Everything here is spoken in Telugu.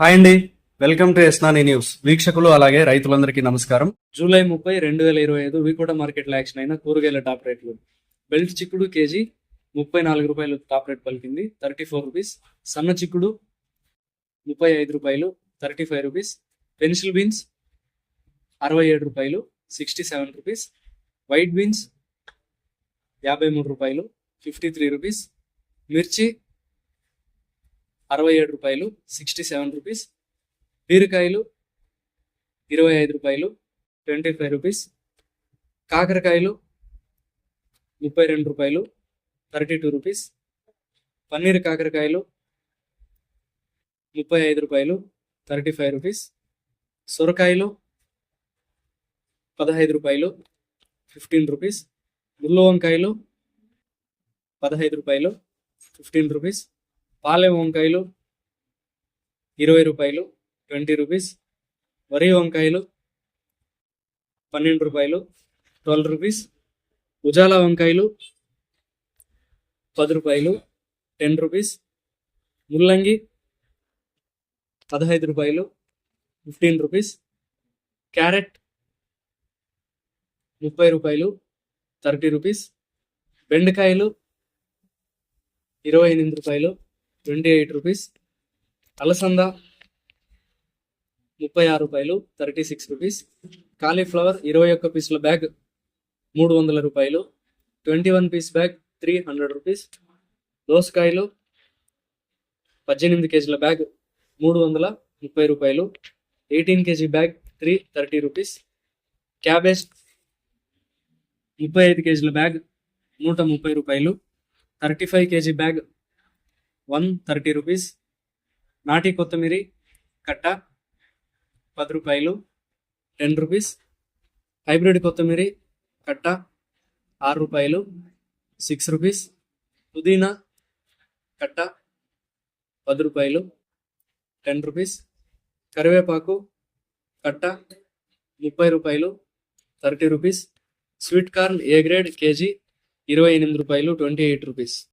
హాయ్ అండి. వెల్కమ్ టు ఎస్నాని న్యూస్. వీక్షకులు అలాగే రైతులందరికీ నమస్కారం. జూలై ముప్పై రెండు వేల ఇరవై ఐదు వికోట మార్కెట్లో యాక్షన్ అయిన కూరగాయల టాప్ రేట్లు. బెల్ట్ చిక్కుడు కేజీ ముప్పై నాలుగు రూపాయలు టాప్ రేట్ పలికింది. Thirty four rupees. సన్న చిక్కుడు ముప్పై ఐదు రూపాయలు thirty five rupees. Pencil beans అరవై ఏడు రూపాయలు sixty seven rupees. White beans యాభై మూడు రూపాయలు ఫిఫ్టీ త్రీ రూపీస్. మిర్చి అరవై ఏడు రూపాయలు సిక్స్టీ సెవెన్ రూపీస్ బీరకాయలు ఇరవై ఐదు రూపాయలు ట్వంటీ ఫైవ్ రూపీస్ కాకరకాయలు ముప్పై రెండు రూపాయలు థర్టీ టూ రూపీస్ పన్నీర్ కాకరకాయలు ముప్పై ఐదు రూపాయలు థర్టీ ఫైవ్ రూపీస్ సొరకాయలు పదహైదు రూపాయలు ఫిఫ్టీన్ రూపీస్ ముళ్ళు వంకాయలు పదహైదు రూపాయలు ఫిఫ్టీన్ రూపీస్ పాలెం వంకాయలు ఇరవై రూపాయలు ట్వంటీ రూపీస్. వరి వంకాయలు పన్నెండు రూపాయలు ట్వెల్వ్ రూపీస్. ఉజాలా వంకాయలు పది రూపాయలు టెన్ రూపీస్. ముల్లంగి పదహైదు రూపాయలు ఫిఫ్టీన్ రూపీస్. క్యారెట్ ముప్పై రూపాయలు థర్టీ రూపీస్. బెండకాయలు ఇరవై ఎనిమిది రూపాయలు ట్వంటీ ఎయిట్ రూపీస్ అలసంద ముప్పై ఆరు రూపాయలు థర్టీ సిక్స్ రూపీస్ కాలీఫ్లవర్ ఇరవై ఒక్క పీసుల బ్యాగ్ మూడు వందల రూపాయలు. Twenty one piece bag three hundred rupees దోసకాయలు పద్దెనిమిది కేజీల బ్యాగ్ మూడు వందల ముప్పై రూపాయలు. Eighteen KG bag three thirty rupees cabbage ముప్పై ఐదు కేజీల బ్యాగ్ నూట ముప్పై రూపాయలు. Thirty five KG bag one thirty rupees. నాటి కొత్తిమీరి కట్ట పది రూపాయలు టెన్ రూపీస్. హైబ్రిడ్ కొత్తిమీరి కట్ట ఆరు రూపాయలు సిక్స్ రూపీస్. పుదీనా కట్ట పది రూపాయలు టెన్ రూపీస్. కరివేపాకు కట్ట ముప్పై రూపాయలు thirty rupees. Sweet corn A grade KG? ఇరవై ఎనిమిది రూపాయలు ట్వంటీ ఎయిట్ రూపీస్.